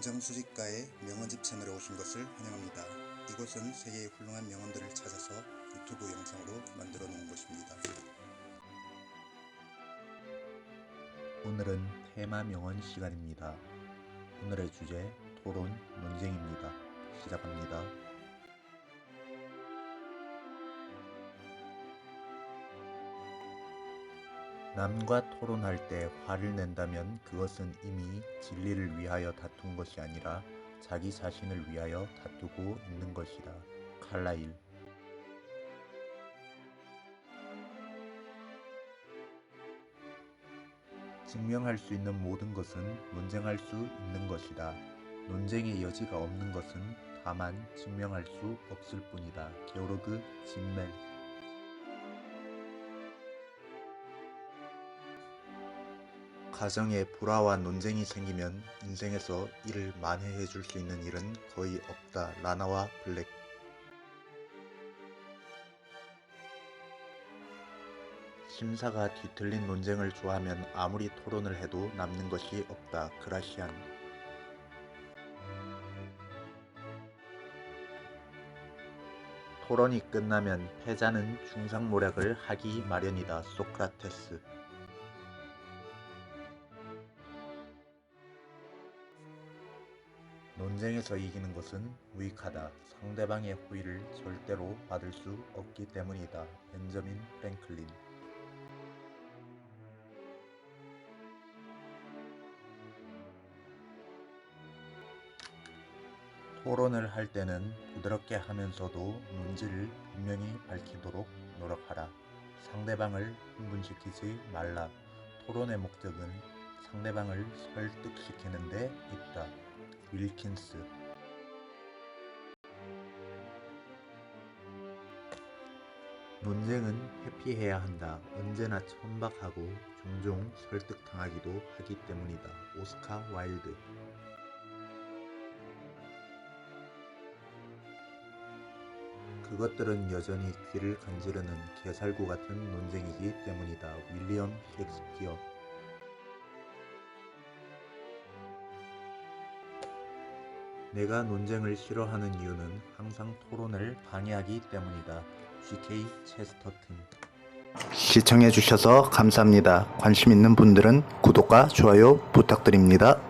문정수집가의 명언집 채널에 오신 것을 환영합니다. 이곳은 세계의 훌륭한 명언들을 찾아서 유튜브 영상으로 만들어 놓은 곳입니다. 오늘은 테마 명언 시간입니다. 오늘의 주제 토론 논쟁입니다. 시작합니다. 남과 토론할 때 화를 낸다면 그것은 이미 진리를 위하여 다툰 것이 아니라 자기 자신을 위하여 다투고 있는 것이다. 칼라일 증명할 수 있는 모든 것은 논쟁할 수 있는 것이다. 논쟁의 여지가 없는 것은 다만 증명할 수 없을 뿐이다. 게오르그 진멜 가정에 불화와 논쟁이 생기면 인생에서 이를 만회해 줄 수 있는 일은 거의 없다. 라나와 블랙 심사가 뒤틀린 논쟁을 좋아하면 아무리 토론을 해도 남는 것이 없다. 그라시안 토론이 끝나면 패자는 중상모략을 하기 마련이다. 소크라테스 논쟁에서 이기는 것은 무익하다. 상대방의 호의를 절대로 받을 수 없기 때문이다. 벤저민 프랭클린 토론을 할 때는 부드럽게 하면서도 논지를 분명히 밝히도록 노력하라. 상대방을 흥분시키지 말라. 토론의 목적은 상대방을 설득시키는 데 있다. 윌킨스 논쟁은 회피해야 한다. 언제나 천박하고 종종 설득당하기도 하기 때문이다. 오스카 와일드 그것들은 여전히 귀를 간지르는 개살구 같은 논쟁이기 때문이다. 윌리엄 셰익스피어 내가 논쟁을 싫어하는 이유는 항상 토론을 방해하기 때문이다. GK 체스터튼 시청해주셔서 감사합니다. 관심 있는 분들은 구독과 좋아요 부탁드립니다.